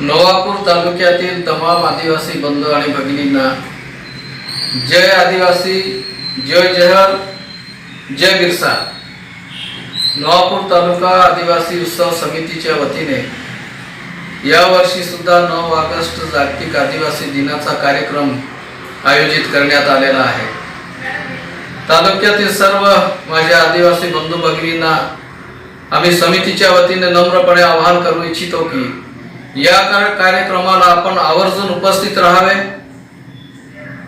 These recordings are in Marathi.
नवापूर तालुक्यातील तमाम आदिवासी बंधू आणि भगिनींना जय आदिवासी जय जहर जय बिरसा. नवापूर तालुका आदिवासी उत्सव समितीच्या वतीने यावर्षी सुद्धा नऊ ऑगस्ट जागतिक आदिवासी दिनाचा कार्यक्रम आयोजित करण्यात आलेला आहे. तालुक्यातील सर्व माझ्या आदिवासी बंधू भगिनींना आम्ही समितीच्या वतीने नम्रपणे आवाहन करू इच्छितो की या कार्यक्रमाला आपण आवर्जून उपस्थित राहावे.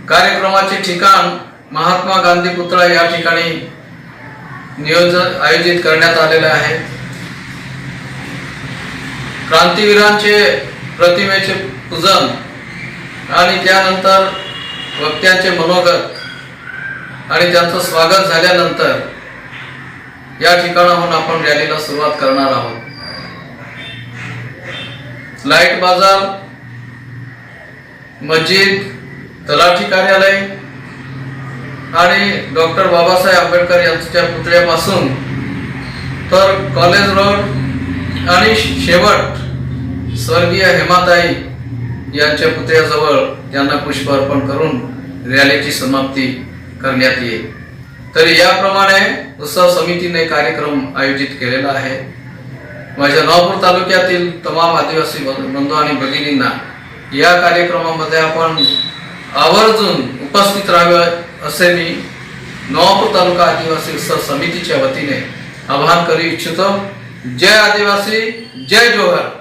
कार्यक्रमाचे ठिकाण महात्मा गांधी पुतळा या ठिकाणी नियोजन आयोजित करण्यात आलेले आहे. क्रांतीवीरांचे प्रतिमेचे पूजन आणि त्यानंतर वक्त्यांचे मनोगत आणि त्यांचं स्वागत झाल्यानंतर या ठिकाणाहून आपण रॅलीला सुरुवात करणार आहोत. लाइट बाजार मस्जिद तलाठी कार्यालय आणि डॉक्टर बाबासाहेब आंबेडकर यांच्या पुतळ्यापासून तर कॉलेज रोड आणि शेवट स्वर्गीय हेमाताई यांच्या पुतळ्याजवळ त्यांना पुष्प अर्पण करून रॅलीची समाप्ती करण्यात येईल. तर याप्रमाणे उत्सव समितीने कार्यक्रम आयोजित केलेला आहे. माझ्या नवापूर तालुक्यातील तमाम आदिवासी बंधू आणि भगिनींना या कार्यक्रमामध्ये आपण आवर्जून उपस्थित राहावं असे मी नवापूर तालुका आदिवासी उत्सव समितीच्या वतीने आवाहन करू इच्छितो. जय आदिवासी जय जोहर.